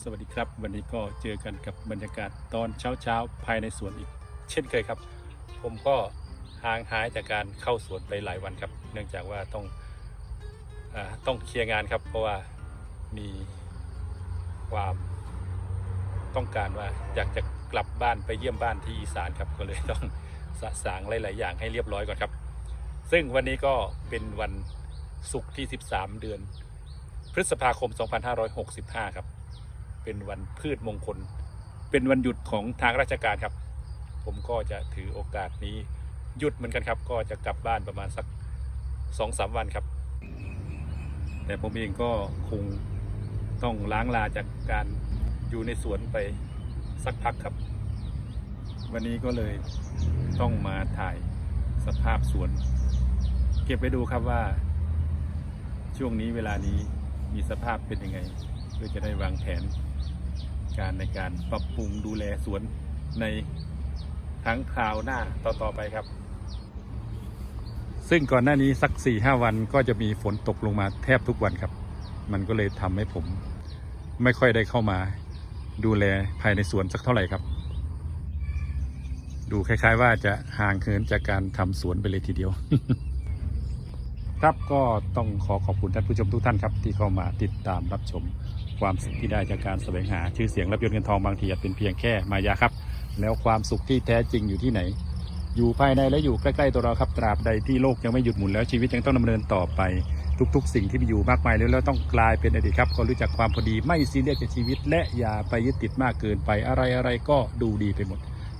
สวัสดีครับ วันนี้ก็เจอกันกับบรรยากาศตอนเช้าเช้าๆภายในสวนอีก เช่นเคยครับ ผมก็ห่างหายจากการเข้าสวนไปหลายวันครับ เนื่องจากว่าต้องอต้องเคลียร์งานครับ เพราะว่ามีความต้องการว่าอยากจะกลับบ้านไปเยี่ยมบ้านที่อีสานครับก็เลยต้องสะสางหลาย ๆ อย่างให้เรียบร้อยก่อนครับ ซึ่งวันนี้ก็เป็นวันศุกร์ที่ 13 เดือนพฤษภาคม 2565 ครับ เป็นวันพืชมงคล เป็นวันหยุดของทางราชการครับ ผมก็จะถือโอกาสนี้หยุดเหมือนกันครับ ก็จะกลับบ้านประมาณสักสองสามวันครับ แต่ผมเองก็คงต้องล้างลาจากการอยู่ในสวนไปสักพักครับ วันนี้ก็เลยต้องมาถ่ายสภาพสวน เก็บไปดูครับว่า ช่วงนี้เวลานี้มีสภาพเป็นยังไงเพื่อจะได้วางแผน การในการปรับปรุงดูแลสวนในครั้งคราวหน้าต่อๆไปครับ ซึ่งก่อนหน้านี้สัก4ี่ห้าวันก็จะมีฝนตกลงมาแทบทุกวันครับ มันก็เลยทำให้ผม ไม่ค่อยได้เข้ามา ดูแลภายในสวนสักเท่าไหร่ครับ ดูคล้าย ๆ ว่าจะห่างเหินจากการทำสวนไปเลยทีเดียวครับก็ต้องขอขอบคุณท่านผู้ชมทุกท่านครับ ที่เข้ามาติดตามรับชม ความสุขที่ได้จากการแสวงหาชื่อเสียงรับยศเงินทองบางทีอาจเป็นเพียงแค่มายาครับ แล้วความสุขที่แท้จริงอยู่ที่ไหน อยู่ภายในและอยู่ใกล้ๆตัวเราครับตราบใดที่โลกยังไม่หยุดหมุนแล้วชีวิตยังต้องดำเนินต่อไป ทุกๆ สิ่งที่มีอยู่มากมายแล้วแล้วต้องกลายเป็นอดีตครับก็รู้จักความพอดีไม่ซีเรียสกับชีวิต และอย่าไปยึดติดมากเกินไปอะไรอะไรๆก็ดูดีไปหมด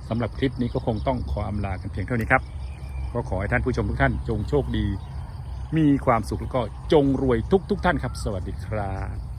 สำหรับคลิปนี้ก็คงต้องขออำลากันเพียงเท่านี้ครับก็ขอให้ท่านผู้ชมทุกท่านจงโชคดีมีความสุขแล้วก็จงรวยทุก ๆทท่านครับ สวัสดีครับ